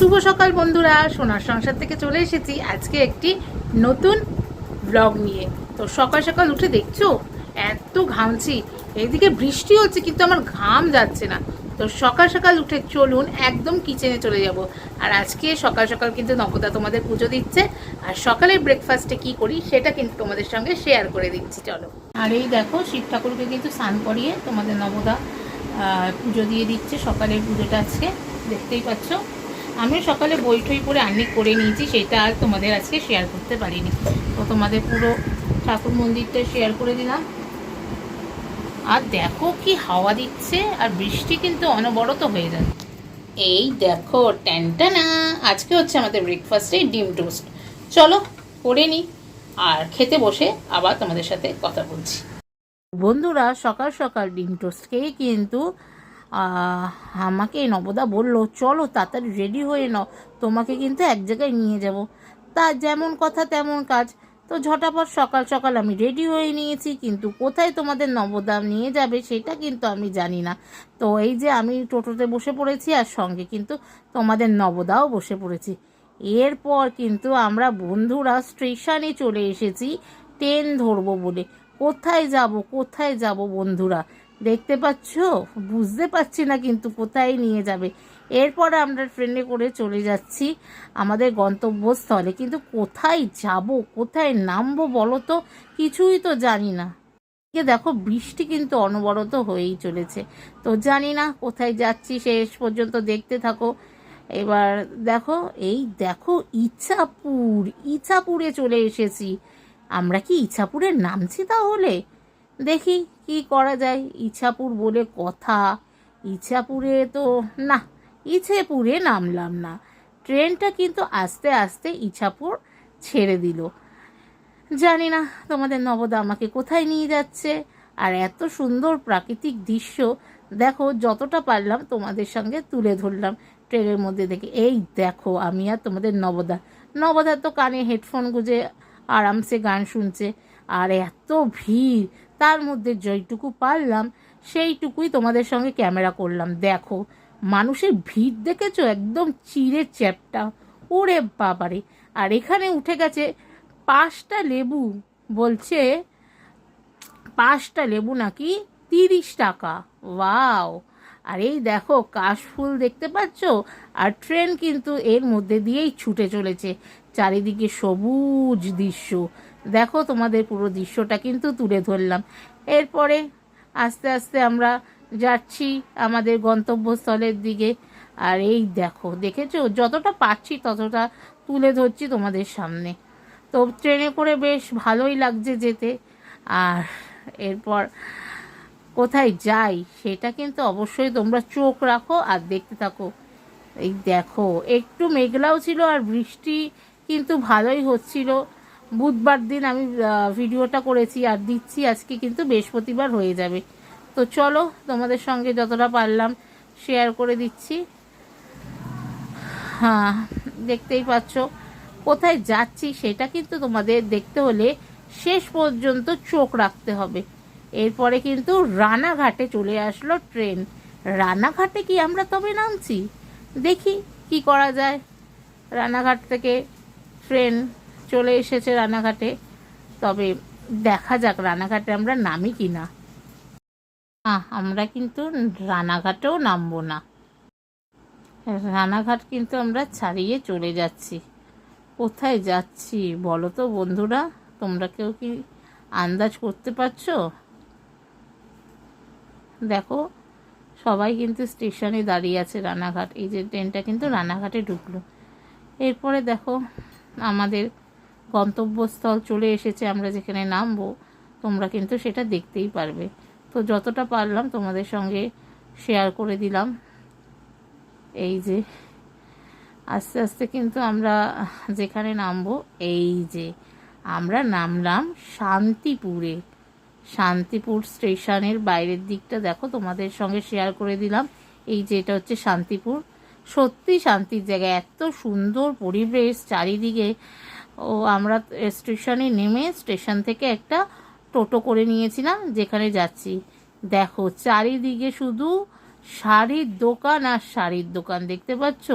শুভ সকাল বন্ধুরা। সোনার সংসার থেকে চলে এসেছি আজকে একটি নতুন ব্লগ নিয়ে। তো সকাল সকাল উঠে দেখছ? এত ঘামছি। এইদিকে বৃষ্টি হচ্ছে, কিন্তু আমার ঘাম যাচ্ছে না। তো সকাল সকাল উঠে চলুন একদম কিচেনে চলে যাব। আর আজকে সকাল সকাল কিন্তু নবদা তোমাদের পুজো দিচ্ছে। আর সকালে ব্রেকফাস্টে কি করি, সেটা কিন্তু তোমাদের সঙ্গে শেয়ার করে দিচ্ছি, চলো। আর এই দেখো, শিব ঠাকুরকে কিন্তু স্নান করিয়ে তোমাদের নবদা পুজো দিয়ে দিচ্ছে সকালের পুজোটা আজকে। দেখতেই পাচ্ছ? আমি সকালে বই ঠই করে আর্নি করে নিয়েছি, সেটা আর তোমাদের আজকে শেয়ার করতে পারিনি। তো তোমাদের পুরো ঠাকুর মন্দিরটা শেয়ার করে দিলাম। আর দেখো কি হাওয়া দিচ্ছে, আর বৃষ্টি কিন্তু অনবরত হয়ে যাচ্ছে। এই দেখো ট্যান্টানা আজকে হচ্ছে আমাদের ব্রেকফাস্টে ডিম টোস্ট। চলো, করে নিই আর খেতে বসে আবার তোমাদের সাথে কথা বলছি। বন্ধুরা, সকাল সকাল ডিম টোস্ট খেয়ে কিন্তু আমাকে নবদা বলল, চলো তাড়াতাড়ি রেডি হয়ে নাও, তোমাকে কিন্তু এক জায়গায় নিয়ে যাব। তা যেমন কথা তেমন কাজ। তো ঝটাপট সকাল সকাল আমি রেডি হয়ে নিয়েছি, কিন্তু কোথায় তোমাদের নবদা নিয়ে যাবে সেটা কিন্তু আমি জানি না। তো এই যে আমি টোটোতে বসে পড়েছি আর সঙ্গে কিন্তু তোমাদের নবদাও বসে পড়েছি। এরপর কিন্তু আমরা বন্ধুরা স্টেশনে চলে এসেছি, ট্রেন ধরবো বলে। কোথায় যাব কোথায় যাব বন্ধুরা? দেখতে পাচ্ছ? বুঝতে পারছি না কিন্তু কোথায় নিয়ে যাবে। এরপরে আমরা ট্রেনে করে চলে যাচ্ছি আমাদের গন্তব্যস্থলে। কিন্তু কোথায় যাব? কোথায় নামবো বলো তো? কিছুই তো জানি না। দেখো, বৃষ্টি কিন্তু অনবরত হয়েই চলেছে। তো জানি না কোথায় যাচ্ছি, শেষ পর্যন্ত দেখতে থাকো। এবার দেখো, এই দেখো ইচ্ছাপুর ইচ্ছাপুরে চলে এসেছি। আমরা কি ইচ্ছাপুরে নামছি তাহলে? দেখি কি করা যায়। ইছাপুর বলে কথা। ইছাপুরে তো, না ইচ্ছেপুরে নামলাম না। ট্রেনটা কিন্তু আস্তে আস্তে ইছাপুর ছেড়ে দিল। জানি না তোমাদের নবদা আমাকে কোথায় নিয়ে যাচ্ছে। আর এত সুন্দর প্রাকৃতিক দৃশ্য, দেখো, যতটা পারলাম তোমাদের সঙ্গে তুলে ধরলাম। ট্রেনের মধ্যে থেকে, এই দেখো, আমি আর তোমাদের নবদা। নবদা তো কানে হেডফোন গুঁজে আরামসে গান শুনছে। আর এত ভিড় তার মধ্যে যেইটুকু পারলাম, সেইটুকুই তোমাদের সঙ্গে ক্যামেরা করলাম। দেখো, মানুষের ভিড় দেখেছ? একদম চিড়ে চ্যাপটা। ওরে বাবারে! আর এখানে উঠে গেছে পাঁচটা লেবু। বলছে, পাঁচটা লেবু নাকি তিরিশ টাকা। ওয়াও! আর এই দেখো কাশফুল দেখতে পাচ্ছ? আর ট্রেন কিন্তু এর মধ্যে দিয়েই ছুটে চলেছে। চারিদিকে সবুজ দৃশ্য। দেখো তোমাদের পুরো দৃশ্যটা কিন্তু তুলে ধরলাম। এরপরে আস্তে আস্তে আমরা যাচ্ছি আমাদের গন্তব্যস্থলের দিকে। আর এই দেখো, দেখেছ? যতটা পাচ্ছি ততটা তুলে ধরছি তোমাদের সামনে। তো ট্রেনে করে বেশ ভালোই লাগছে যেতে। আর এরপর কোথায় যাই সেটা কিন্তু অবশ্যই তোমরা চোখ রাখো আর দেখতে থাকো। এই দেখো, একটু মেঘলাও ছিল আর বৃষ্টি কিন্তু ভালোই হচ্ছিল। বুধবার দিন আমি ভিডিওটা করেছি আর দিচ্ছি আজকে কিন্তু বৃহস্পতিবার হয়ে যাবে। তো চলো তোমাদের সঙ্গে যতটা পারলাম শেয়ার করে দিচ্ছি। হ্যাঁ দেখতেই পাচ্ছ। কোথায় যাচ্ছি সেটা কিন্তু তোমাদের দেখতে হলে শেষ পর্যন্ত চোখ রাখতে হবে। এরপরে কিন্তু রানাঘাটে চলে আসলো ট্রেন। রানাঘাটে কি আমরা তবে নামছি? দেখি কি করা যায়। রানাঘাট থেকে ট্রেন চলে এসেছে রানাঘাটে। তবে দেখা যাক রানাঘাটে আমরা নামি কি না আমরা কিন্তু রানাঘাটেও নামবো না। রানাঘাট কিন্তু আমরা ছাড়িয়ে চলে যাচ্ছি। কোথায় যাচ্ছি বলো তো বন্ধুরা? তোমরা কেউ কি আন্দাজ করতে পারছ? দেখো, সবাই কিন্তু স্টেশনে দাঁড়িয়ে আছে রানাঘাট। এই যে ট্রেনটা কিন্তু রানাঘাটে ঢুকলো। এরপরে দেখো, আমাদের গন্তব্যস্থল চলে এসেছে, আমরা যেখানে নামবো, তোমরা কিন্তু সেটা দেখতেই পারবে। তো যতটা পারলাম তোমাদের সঙ্গে শেয়ার করে দিলাম। এই যে, আস্তে আস্তে কিন্তু আমরা যেখানে নামবো, এই যে, আমরা নামলাম শান্তিপুরে। শান্তিপুর স্টেশনের বাইরের দিকটা দেখো, তোমাদের সঙ্গে শেয়ার করে দিলাম। এই যে, এটা হচ্ছে শান্তিপুর। সত্যি শান্তির জায়গা, এত সুন্দর পরিবেশ, চারিদিকে ও আমরা স্টেশনে নেমে স্টেশন থেকে একটা টোটো করে নিয়েছিলাম, যেখানে যাচ্ছি। দেখো, চারিদিকে শুধু শাড়ির দোকান আর শাড়ির দোকান, দেখতে পাচ্ছ?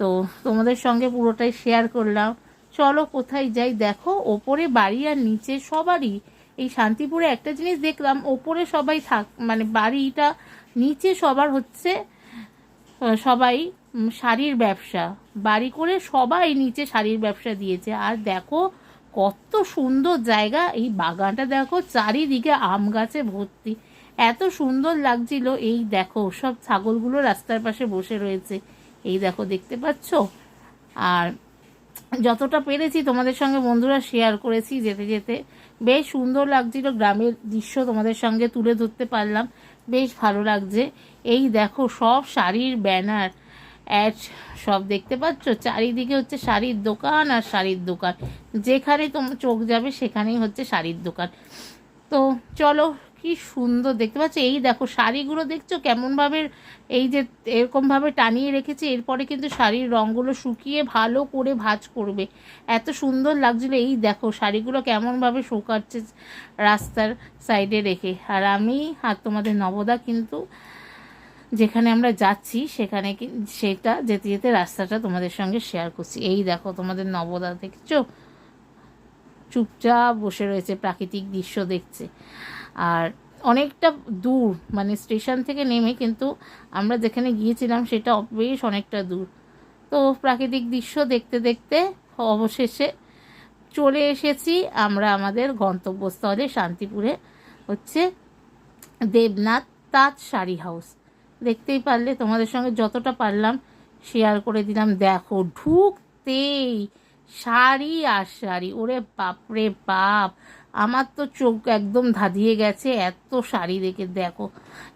তো তোমাদের সঙ্গে পুরোটাই শেয়ার করলাম। চলো কোথায় যাই? দেখো, ওপরে বাড়ি আর নিচে সবারই এই শান্তিপুরে একটা জিনিস দেখলাম, ওপরে সবাই থাক মানে বাড়িটা, নিচে সবার হচ্ছে সবাই শাড়ির ব্যবসা। বাড়ি করে সবাই নিচে শাড়ির ব্যবসা দিয়েছে। আর দেখো, কত সুন্দর জায়গা। এই বাগানটা দেখো, চারিদিকে আম গাছে ভর্তি। এত সুন্দর লাগছিল। এই দেখো, সব ছাগলগুলো রাস্তার পাশে বসে রয়েছে। এই দেখো, দেখতে পাচ্ছ? আর যতটা পেরেছি তোমাদের সঙ্গে বন্ধুরা শেয়ার করেছি যেতে যেতে। বেশ সুন্দর লাগছিল গ্রামের দৃশ্য তোমাদের সঙ্গে তুলে ধরতে পারলাম। বেশ ভালো লাগছে। এই দেখো, সব শাড়ির ব্যানার অ্যাড সব দেখতে পাচ্ছ? চারিদিকে হচ্ছে শাড়ির দোকান আর শাড়ির দোকান। যেখানে তোমার চোখ যাবে সেখানেই হচ্ছে শাড়ির দোকান। তো চলো, কি সুন্দর দেখতে পাচ্ছ? এই দেখো, শাড়িগুলো দেখছ? কেমনভাবে এই যে এরকমভাবে টানিয়ে রেখেছে, এরপরে কিন্তু শাড়ির রঙগুলো শুকিয়ে ভালো করে ভাঁজ করবে। এত সুন্দর লাগছিল। এই দেখো, শাড়িগুলো কেমনভাবে শুকাচ্ছে রাস্তার সাইডে রেখে। আর আমি আর তোমাদের নবদা কিন্তু যেখানে আমরা যাচ্ছি, সেখানে সেটা যেতে যেতে রাস্তাটা তোমাদের সঙ্গে শেয়ার করছি। এই দেখো তোমাদের নবদা দেখছ? চুপচাপ বসে রয়েছে, প্রাকৃতিক দৃশ্য দেখছে। আর অনেকটা দূর মানে স্টেশন থেকে নেমে কিন্তু আমরা যেখানে গিয়েছিলাম, সেটা বেশ অনেকটা দূর। তো প্রাকৃতিক দৃশ্য দেখতে দেখতে অবশেষে চলে এসেছি আমরা আমাদের গন্তব্যস্থলে, শান্তিপুরে হচ্ছে দেবনাথ তাঁত শাড়ি হাউস। দেখতেই পারলে তোমাদের সঙ্গে যতটা পারলাম শেয়ার করে দিলাম। দেখো, ঢুকতেই শাড়ি আর শাড়ি। ওরে বাপরে বাপ, আমার তো চোখ একদম ধাঁধিয়ে গেছে এত শাড়ি দেখে। দেখো,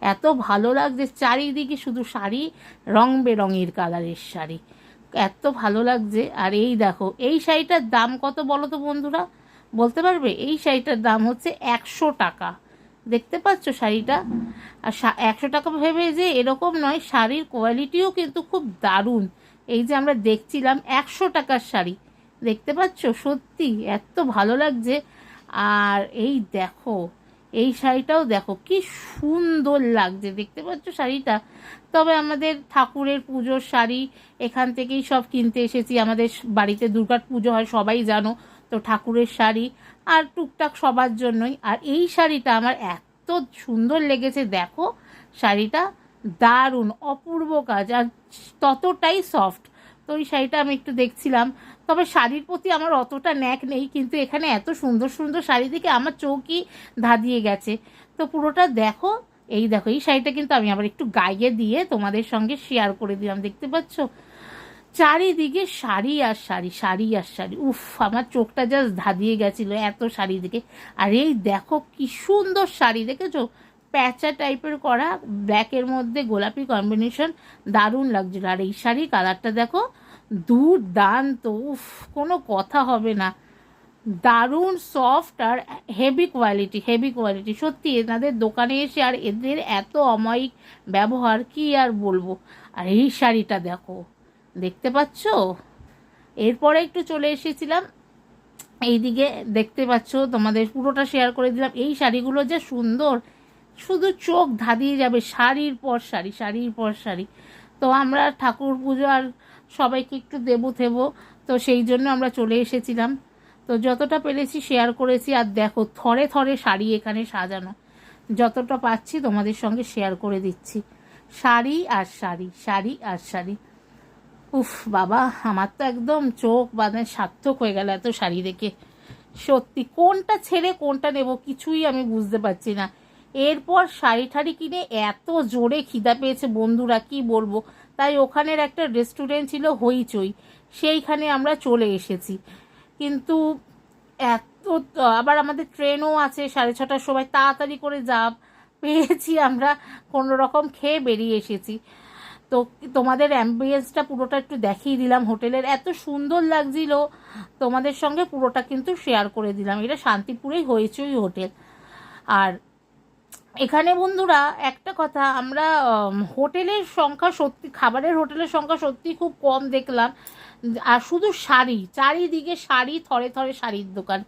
এত ভালো লাগছে চারিদিকে শুধু শাড়ি, রং বেরঙের কালারের শাড়ি। এত ভালো লাগছে। আর এই দেখো, এই শাড়িটার দাম কত বলো তো বন্ধুরা? বলতে পারবে? এই শাড়িটার দাম হচ্ছে একশো টাকা। দেখতে পাচ্ছ শাড়িটা? আর একশো টাকা ভেবে যে এরকম নয়, শাড়ির কোয়ালিটিও কিন্তু খুব দারুণ। এই যে আমরা দেখছিলাম একশো টাকার শাড়ি। দেখতে পাচ্ছ? সত্যি, এত ভালো লাগছে। আর এই দেখো, এই শাড়িটাও দেখো, কি সুন্দর লাগছে। দেখতে পাচ্ছ শাড়িটা? তবে আমাদের ঠাকুরের পুজোর শাড়ি, এখান থেকেই সব কিনতে এসেছি। আমাদের বাড়িতে দুর্গার পুজো হয়, সবাই জানো। তো ঠাকুরের শাড়ি আর টুকটাক সবার জন্যই। আর এই শাড়িটা আমার এত সুন্দর লেগেছে, দেখো। শাড়িটা দারুণ, অপূর্ব কাজ, আর ততটাই সফট তো এই শাড়িটা আমি একটু দেখছিলাম। তবে শাড়ির প্রতি আমার অতটা ন্যাক নেই, কিন্তু এখানে এত সুন্দর সুন্দর শাড়ি দেখে আমার চৌকি ধাঁধিয়ে গেছে। তো পুরোটা দেখো, এই দেখো, এই শাড়িটা কিন্তু আমি আবার একটু গায়ে দিয়ে তোমাদের সঙ্গে শেয়ার করে দিলাম, দেখতে পাচ্ছ? চারিদিকে শাড়ি আর শাড়ি শাড়ি আর শাড়ি। উফ, আমার চোখটা জাস্ট ধাঁধিয়ে গেছিল এত শাড়ি দেখে। আর এই দেখো কি সুন্দর শাড়ি, দেখেছ? প্যাচা টাইপের করা ব্ল্যাকের মধ্যে গোলাপি কম্বিনেশন দারুণ লাগছিল। আর এই শাড়ি কালারটা দেখো, দুর্দান্ত। উফ, কোনো কথা হবে না। দারুণ সফট আর হেভি কোয়ালিটি হেভি কোয়ালিটি সত্যি, এনাদের দোকানে এসে আর এদের এত অমায়িক ব্যবহার কি আর বলব? আর এই শাড়িটা দেখো দেখতে পাচ্ছ? এরপরে একটু চলে এসেছিলাম। এইদিকে দেখতে পাচ্ছ, তোমাদের পুরোটা শেয়ার করে দিলাম। এই শাড়িগুলো যে সুন্দর, শুধু চোখ ধাঁধিয়ে যাবে, শাড়ির পর শাড়ি, শাড়ির পর শাড়ি। তো আমরা ঠাকুর পুজো আর সবাইকে একটু দেবো থেবো, তো সেই জন্য আমরা চলে এসেছিলাম। তো যতটা পেরেছি শেয়ার করেছি, আর দেখো, থরে থরে শাড়ি এখানে সাজানো। যতটা পাচ্ছি তোমাদের সঙ্গে শেয়ার করে দিচ্ছি। শাড়ি আর শাড়ি শাড়ি আর শাড়ি। উফ, বাবা, আমার তো একদম চোখ বাঁধে, সার্থক হয়ে গেল এত শাড়ি দেখে। সত্যি, কোনটা ছেড়ে কোনটা নেব কিছুই আমি বুঝতে পারছি না। এরপর শাড়ি ঠাড়ি কিনে এত জোরে খিদা পেয়েছে বন্ধুরা, কি বলব? তাই ওখানের একটা রেস্টুরেন্ট ছিল হইচই, সেইখানে আমরা চলে এসেছি। কিন্তু এত, আবার আমাদের ট্রেনও আছে সাড়ে ছটার সময়, তাড়াতাড়ি করে যা পেয়েছি আমরা কোনো রকম খেয়ে বেরিয়ে এসেছি। তো তোমাদের অ্যাম্বিয়েন্সটা পুরোটা একটু দেখিয়ে দিলাম হোটেলের। এত সুন্দর লাগছিল। তোমাদের সঙ্গে পুরোটা কিন্তু শেয়ার করে দিলাম। এটা শান্তিপুরেই হয়েছেই হোটেল। আর এখানে বন্ধুরা, একটা কথা, আমরা হোটেলের সংখ্যা সত্যি, খাবারের হোটেলের সংখ্যা সত্যি খুব কম দেখলাম। আর শুধু শাড়ি, চারিদিকে শাড়ি, থরে থরে শাড়ির দোকান।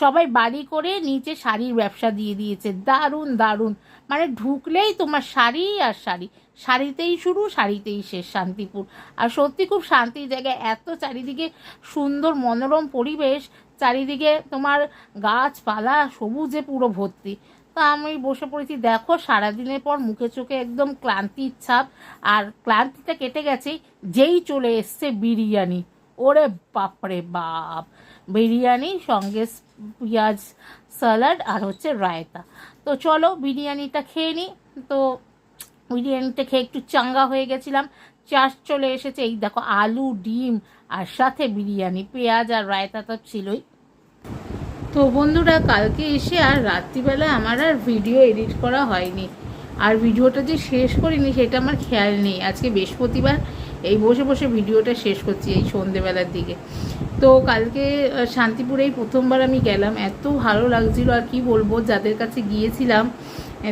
সবাই বাড়ি করে নিচে শাড়ির ব্যবসা দিয়ে দিয়েছে। দারুণ দারুণ। মানে ঢুকলেই তোমার শাড়ি আর শাড়ি। শাড়িতেই শুরু, শাড়িতেই শেষ শান্তিপুর। আর সত্যি খুব শান্তির জায়গায় এত চারিদিকে সুন্দর মনোরম পরিবেশ, চারিদিকে তোমার গাছপালা, সবুজে পুরো ভর্তি। তা আমি বসে পড়েছি, দেখো সারাদিনের পর মুখে চোখে একদম ক্লান্তির ছাপ, আর ক্লান্তিটা কেটে গেছে, যেই চলে এসছে বিরিয়ানি। ওরে বাপরে বাপ! বিরিয়ানি, সঙ্গে পেঁয়াজ স্যালাড আর হচ্ছে রায়তা। তো চলো বিরিয়ানিটা খেয়ে নিই তো বিরিয়ানিটা খেয়ে একটু চাঙ্গা হয়ে গেছিলাম। চাষ চলে এসেছে। এই দেখো, আলু, ডিম আর সাথে বিরিয়ানি। পেঁয়াজ আর রায়তা তো ছিলই। তো বন্ধুরা, কালকে এসে আর রাত্রিবেলা আমার আর ভিডিও এডিট করা হয়নি। আর ভিডিওটা যে শেষ করিনি, সেটা আমার খেয়াল নেই। আজকে বৃহস্পতিবার এই বসে বসে ভিডিওটা শেষ করছি এই সন্ধেবেলার দিকে। তো কালকে শান্তিপুরেই প্রথমবার আমি গেলাম। এত ভালো লাগছিল আর কি বলব, যাদের কাছে গিয়েছিলাম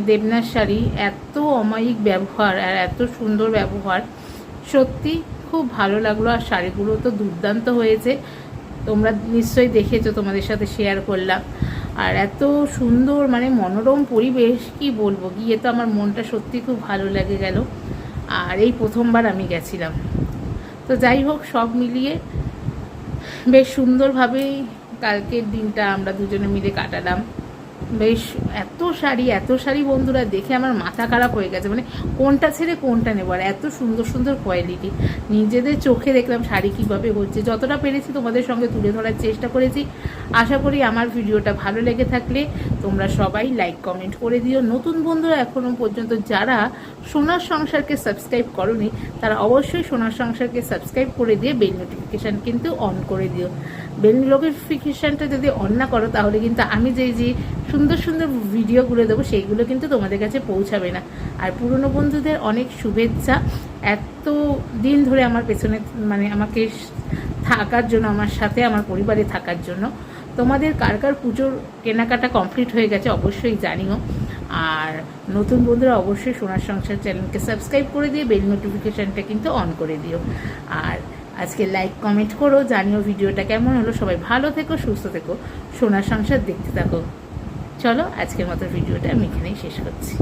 দেবনাথ শাড়ি, এত অমায়িক ব্যবহার আর এত সুন্দর ব্যবহার। সত্যি খুব ভালো লাগল আর শাড়িগুলো তো দুর্দান্ত হয়েছে। তোমরা নিশ্চয়ই দেখেছ, তোমাদের সাথে শেয়ার করলাম। আর এত সুন্দর মানে মনোরম পরিবেশ, কি বলব? গিয়ে তো আমার মনটা সত্যি খুব ভালো লেগে গেল। আর এই প্রথমবার আমি গেছিলাম। তো যাই হোক, সব মিলিয়ে বেশ সুন্দরভাবেই কালকের দিনটা আমরা দুজনে মিলে কাটালাম। বেশ, এত শাড়ি এত শাড়ি বন্ধুরা দেখে আমার মাথা খারাপ হয়ে গেছে। মানে কোনটা ছেড়ে কোনটা নেব? এত সুন্দর সুন্দর কোয়ালিটি নিজেদের চোখে দেখলাম শাড়ি কীভাবে হচ্ছে। যতটা পেরেছি তোমাদের সঙ্গে তুলে ধরার চেষ্টা করেছি। আশা করি আমার ভিডিওটা ভালো লেগে থাকলে তোমরা সবাই লাইক কমেন্ট করে দিও। নতুন বন্ধুরা এখনও পর্যন্ত যারা সোনার সংসারকে সাবস্ক্রাইব করনি, তারা অবশ্যই সোনার সংসারকে সাবস্ক্রাইব করে দিয়ে বেল নোটিফিকেশান কিন্তু অন করে দিও। বেল নোটিফিকেশানটা যদি অন না করো, তাহলে কিন্তু আমি যেই যে সুন্দর সুন্দর ভিডিওগুলো দেবো, সেইগুলো কিন্তু তোমাদের কাছে পৌঁছাবে না। আর পুরনো বন্ধুদের অনেক শুভেচ্ছা। এত দিন ধরে আমার পেছনে মানে আমাকে থাকার জন্য, আমার সাথে আমার পরিবারে থাকার জন্য, তোমাদের কার কার পুজোর কেনাকাটা কমপ্লিট হয়ে গেছে অবশ্যই জানিও। আর নতুন বন্ধুরা অবশ্যই সোনার সংসার চ্যানেলকে সাবস্ক্রাইব করে দিয়ে বেল নোটিফিকেশানটা কিন্তু অন করে দিও। আর আজকে লাইক কমেন্ট করো, জানিও ভিডিওটা কেমন হলো। সবাই ভালো থেকো, সুস্থ থেকো, সোনার সংসার দেখতে থাকো। চলো, আজকের মতো ভিডিওটা আমি এখানেই শেষ করছি।